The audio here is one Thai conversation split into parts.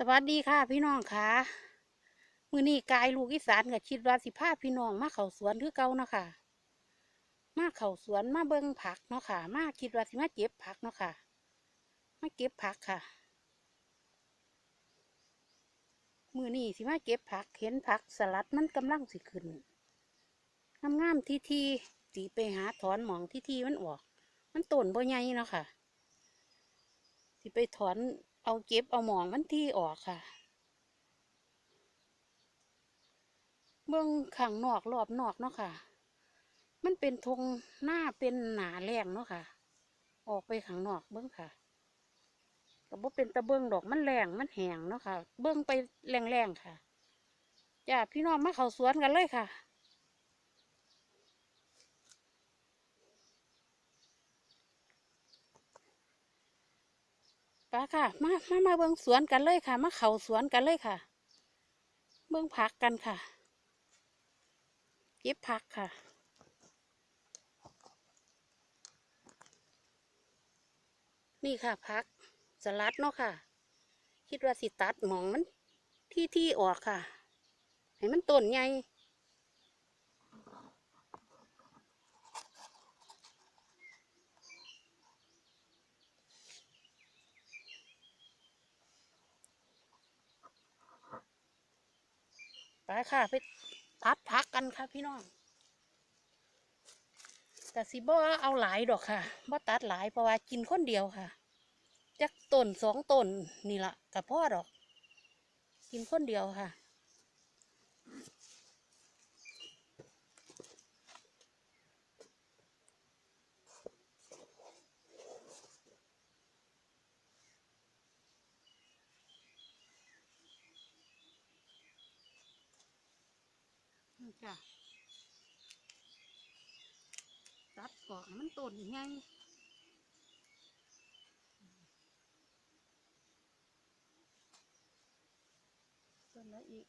สวัสดีค่ะพี่น้องค่ะมือนี้กายลูกอีสานก็คิดว่าสิพาพี่น้องมาเข้าสวนคือเก่าเนาะค่ะ มาเข้าสวนมาเบิ่งผักเนาะค่ะ มาคิดว่าสิมาเก็บผักเนาะค่ะ มาเก็บผักค่ะมือนี้สิมาเก็บผักเห็นผักสลัดมันกำลังสิขึ้นงามๆทีทีๆสิไปหาถอนหมองทีทีมันออก มันต้นบ่ใหญ่เนาะค่ะ สิไปถอน เอาเก็บเอาหมองมันที่ออกค่ะ เบื้องข้างนอกรอบนอกเนาะค่ะ มันเป็นทงหน้าเป็นหนาแรงเนาะค่ะ ออกไปข้างนอกเบื้องค่ะก็บ่เป็นตะเบื้องดอกมันแรงมันแหงเนาะค่ะ เบื้องไปแรงๆค่ะจ้าพี่น้องมาเข้าสวนกันเลยค่ะ ไปค่ะ มามามาเบิ่งสวนกันเลยค่ะ มาเข้าสวนกันเลยค่ะ เบิ่งผักกันค่ะเก็บผักค่ะ นี่ค่ะผักสลัดเนาะค่ะ คิดว่าสิตัดหมองมันที่ที่ออกค่ะ ให้มันต้นใหญ่ ไปค่ะไปตัดพักกันค่ะพี่น้องแต่สิบ่เอาหลายดอกค่ะบ่ตัดหลายเพราะว่ากินคนเดียวค่ะจักต้นสองต้นนี่ละกับพ่อดอก กินคนเดียวค่ะ จ้ะตัดออกให้มันต้นใหญ่ต้นล้วอีก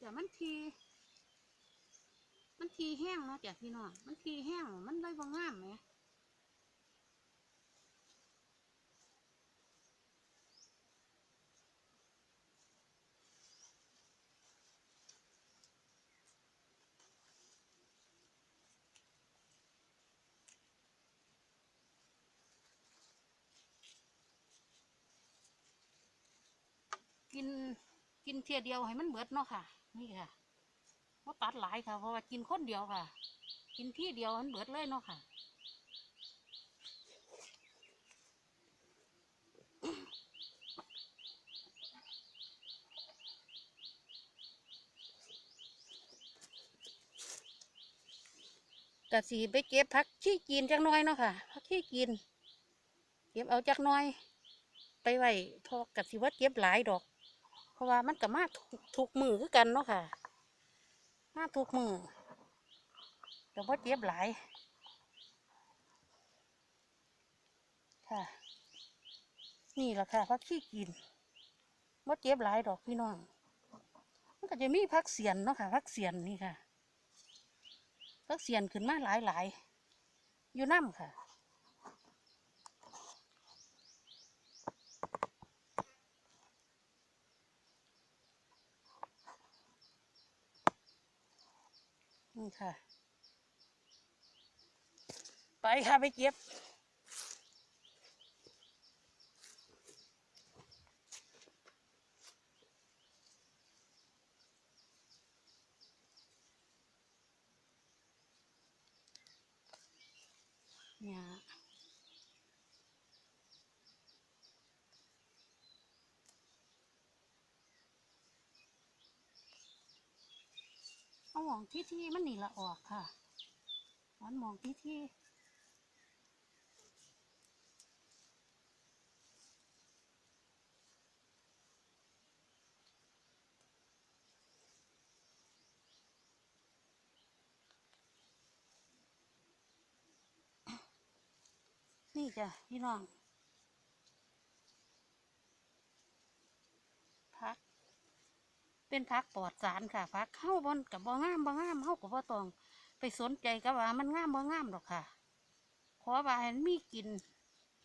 จะมันที มันทีแห้งเนาะจ้ะพี่น้องมันทีแห้งมันเลยบ่งามไหมกินกินเทียเดียวให้มันเบิดเนาะค่ะ นี่ค่ะ ว่าตัดหลายค่ะ เพราะว่ากินคนเดียวค่ะ กินที่เดียวมันเบิดเลยเนาะค่ะกะสีไปเก็บผักขี้กินจักน้อยเนาะค่ะผักขี้กิน เก็บเอาจักน้อย ไปไว้พอกะสิว่าเก็บหลายดอก เพราะว่ามันก็มาทุกทุกมือคือกันเนาะค่ะ มาทุกมือแต่ว่าเจ็บหลายค่ะ นี่แหละค่ะพักขี้กินว่าเจ็บหลายดอกพี่น้องมันก็จะมีพักเสียนเนาะค่ะพักเสียนนี่ค่ะพักเสียนขึ้นมาหลายหลายๆอยู่น้ำค่ะ นี่ค่ะ ไปค่ะไปเก็บ เนี่ย เอาหมองที่ที่มันหนีละออกค่ะมันหมองที่ที่นี่จ้ะพี่น้องพัก เป็นพักปลอดสารค่ะพักเข้าบนกับบ่งามบ่งามเข้ากับบ่ตอง ไปสนใจกับว่ามันงามบ่งามหรอกค่ะขอว่าให้มันมีกิน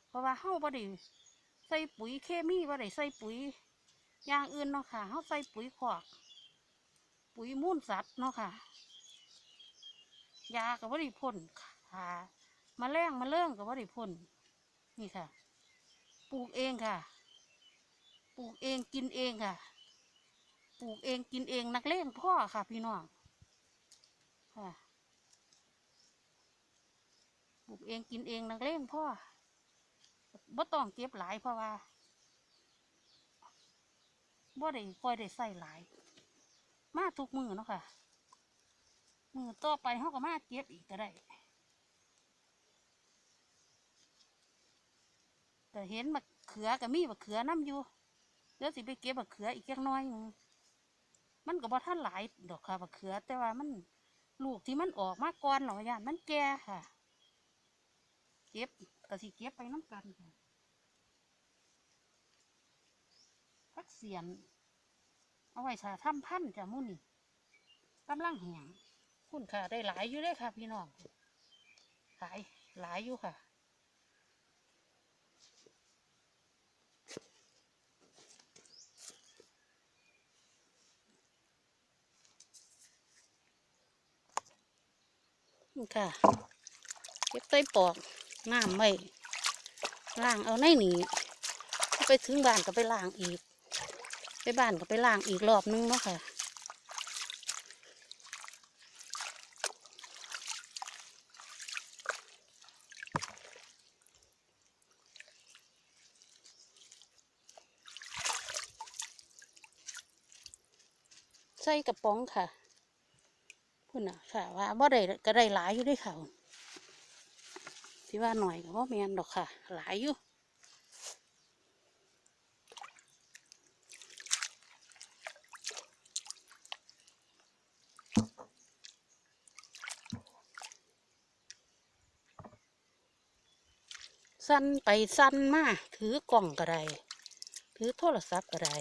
เพราะว่าเฮาบ่ได้ใส่ปุ๋ยเคมีบ่ได้ใส่ปุ๋ยอย่างอื่นเนาะค่ะเฮาใส่ปุ๋ยขอกปุ๋ยมูลสัตว์เนาะค่ะ ยาก็บ่ได้พ่นค่ะมาแรงมาเรื่องก็บ่ได้พ่นนี่ค่ะ ปลูกเองค่ะ ปลูกเองกินเองค่ะ ปลูกเองกินเองนักเลงพ่อค่ะ พี่น้องค่ะปลูกเองกินเองนักเลงพ่อบ่ต้องเก็บหลายเพราะว่าบ่ได้ค่อยได้ใส่หลาย มาทุกมือเนาะค่ะ มือต่อไปเขาก็มาเก็บอีกก็ได้แต่เห็นมะเขือกับมีมะเขือน้ำอยู่เดี๋ยวสิไปเก็บมะเขืออีกจักน้อยนึง มันก็บ่ทันหลายดอกค่ะมะเขือ แต่ว่ามันลูกที่มันออกมาก่อนหรอย่านมันแก่ค่ะ เก็บก็สิเก็บไปน้ำกันค่ะพักเสียน เอาไว้ถ้าทำพันจ้ะมุ่นี่กำลังแหงคุณค่ะได้หลายอยู่เลยค่ะ พี่น้อง หลายหลายอยู่ค่ะ ค่ะเก็บใต้ปอกน้ำไว้ล้างเอาในหนีไปถึงบ้านก็ไปล้างอีก ไปบ้านก็ไปล้างอีกรอบนึงเนาะค่ะใส่กระป๋องค่ะ พุ่นน่ะค่ะว่าบ่ได้ก็ได้หลายอยู่ด้วยค่ะที่ว่าหน่อยก็บ่แมนดอกค่ะ หลายอยู่สั้นไปสั้นมาถือกล่องก็ไดถือโทรศัพท์ก็ได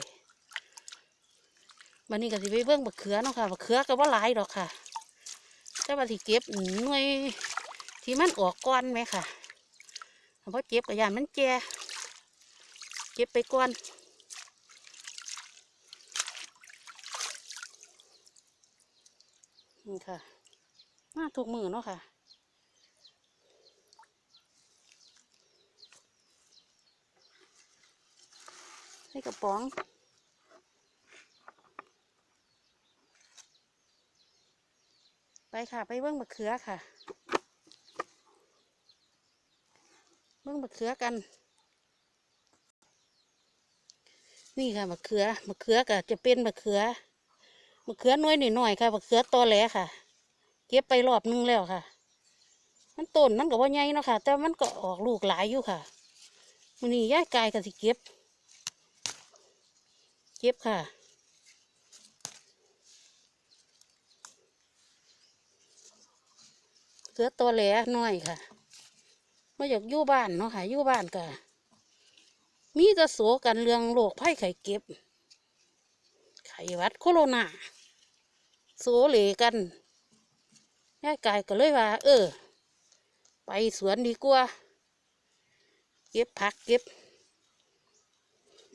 วันนี้ก็สิไปเบิ่งบักเขือเนาะค่ะบักเขือก็ว่าหลายดอกค่ะ แต่ว่าสิเก็บหน่วยที่มันออกก้อนไหมค่ะเพราะเก็บกับยานมันแก่เก็บไปก่อนนี่ค่ะมาถูกมือเนาะค่ะใส่กระป๋อง ไป ค่ะ ไปเบิ้งมะเขือค่ะ เบิ้งมะเขือกัน นี่ค่ะมะเขือมะเขือก็จะเป็นมะเขือมะเขือน้อยหน่อยๆค่ะมะเขือตอแหลค่ะ เก็บไปรอบนึงแล้วค่ะ มันต้นมันก็ว่าใหญ่เนาะค่ะ แต่มันก็ออกลูกหลายอยู่ค่ะมันนี่ย่ายกายก็สิเก็บ เก็บค่ะ เสือตัวแหลน้อยค่ะมาอยากอยู่บ้านเนาะค่ะอยู่บ้านก็มีจะโสกันเรื่องโรคไข้ไข้เก็บ ไข้หวัดโคโรนาโสเหลกันแม่กายก็เลยว่า เออ ไปสวนดีกว่า เก็บผักเก็บ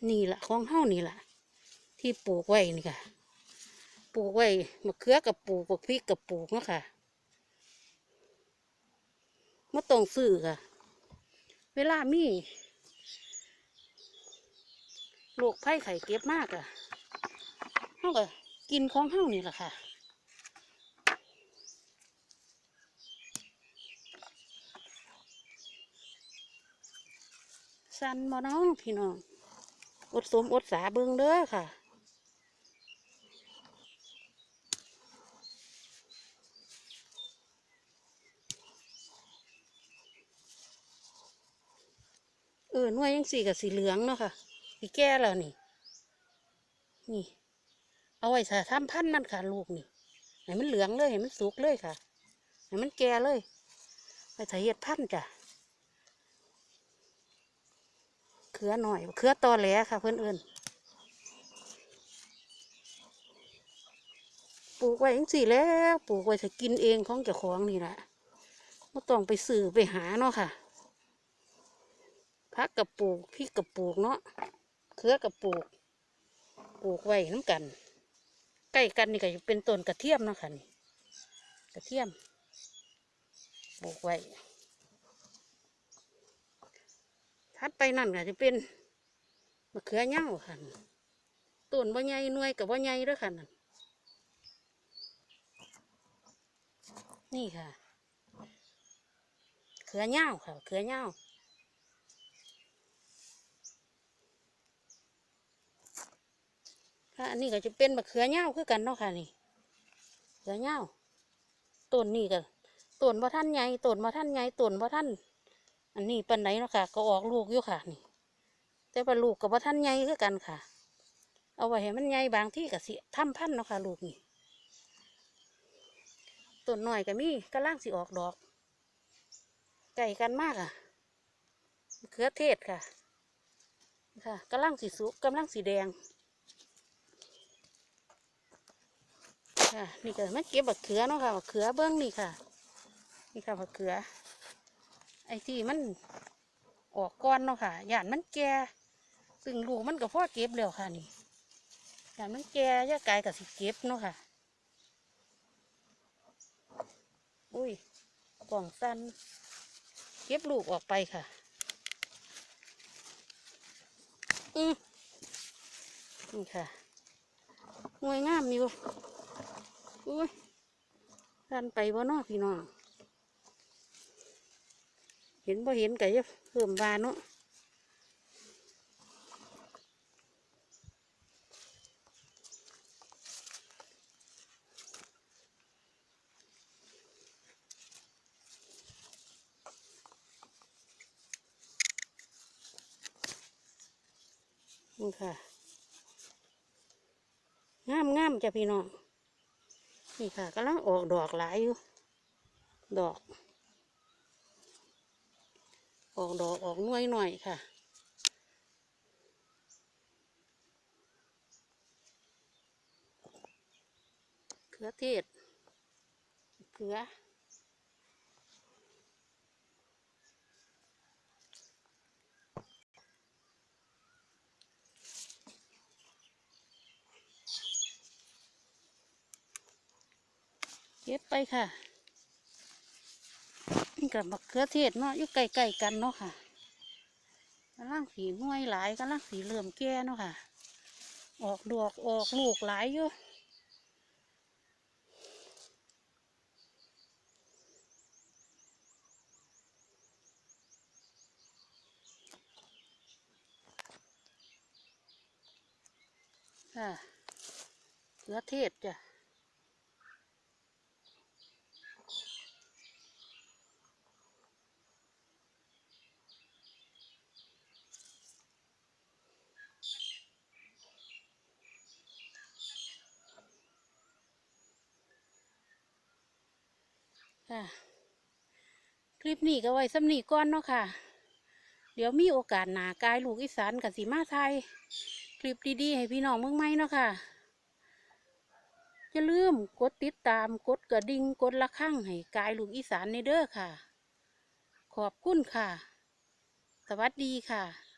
นี่แหละของเฮานี่แหละที่ปลูกไว้นี่ค่ะ ปลูกไว้มะเขือกับปลูกพริกกับปลูกเนาะค่ะ มาต้องซื้อค่ะ เวลามีโรคไข้ไข้เก็บมากอะเฮาก็กินของเฮานี่แหละค่ะสันบ่น้องพี่น้อง อดสมอดสาเบิงเด้อค่ะ หน่วยยังสีกับสีเหลืองเนาะค่ะสีแก่แล้วนี่ นี่ เอาไว้ถ้ทำพันมันค่ะลูกนี่ให้มันเหลืองเลยให้มันสุกเลยค่ะให้มันแก่เลยไปถ่ายเห็ดพันจ้ะเขือหน่อยเขือตอแหลค่ะ เพื่อนๆปลูกไว้ยังสี่แล้ว ปลูกไว้จะกินเองของเจ้าของนี่แหละไม่ต้องไปสื่อไปหาเนาะค่ะ พักกับปลูกพริกกับปลูกเนาะเขือกับปลูกปลูกไว้น้ำกัน ใกล้กันนี่ก็จะเป็นต้นกระเทียมเนาะค่ะนี่กระเทียมปลูกไว้ทัดไปนั่นก็จะเป็นมะเขือเน่าค่ะนี่ต้นบ่ใหญ่หน่วยกับบ่ใหญ่ด้วยค่ะนั่นนี่ค่ะเขือเน่าค่ะเขือเน่า ค่ะ อันนี้ก็จะเป็นมะเขือเน่าคือกันเนาะค่ะนี่เขือเน่าต้นนี่ก็ต้นบ่ท่านใหญ่ต้นบ่ท่านใหญ่ต้นบ่ท่าน อันนี้ปันไหนเนาะค่ะ ก็ออกลูกอยู่ค่ะนี่ แต่ว่าลูกกับบ่ท่านใหญ่คือกันค่ะ เอาไว้ให้มันใหญ่บางที่ก็สิทำพันเนาะค่ะ ลูกนี่ต้นหน่อยก็มีกำลังสิออกดอกไก่กันมากอะเขือเทศค่ะ ค่ะกำลังสีสุกกำลังสีแดง ค่ะ นี่ก็มาเก็บบักเขือเนาะค่ะบักเขือเบิ้องนี่ค่ะ นี่ค่ะบักเขือ ไอ้ที่มันออกก้อนเนาะค่ะหยานมันแก่ซึ่งลูกมันก็พ่อเก็บแล้วค่ะนี่หยานมันแก่ย่ากายกับสิเก็บเนาะค่ะ อุ้ยกล่องสั้นเก็บลูกออกไปค่ะ อืมนี่ค่ะงวยงามอยู่ อุ้ยดันไปบ่นอพี่น้อง เห็นบ่เห็นไก็จะเพิ่มบานเนาะนี่ค่ะ งามงามจ้ะพี่น้อง นี่ค่ะกำลังออกดอกหลายอยู่ ดอก ออกดอกออกน่วยหน่อยค่ะเขือเทศเขือ ก็บไปค่ะนี่กับมะเขือเทศเนาะอยู่ใกล้ๆกันเนาะค่ะกำลังสีหน่วยหลายกำลังสีเหลื่อมแก่เนาะค่ะ ออกดอกออกลูกหลายอยู่ค่ะเขือเทศจ้ะ ค่ะ คลิปนี้ก็ไว้สำนีก่อนเนาะค่ะ เดี๋ยวมีโอกาสหนากายลูกอีสานกับสีมาไทย คลิปดีๆ ให้พี่น้องเมืองไหมเนาะค่ะอย่าลืมกดติดตามกดกระดิ่งกดละครั้งให้กายลูกอีสานในเด้อค่ะ ขอบคุณค่ะ สวัสดีค่ะ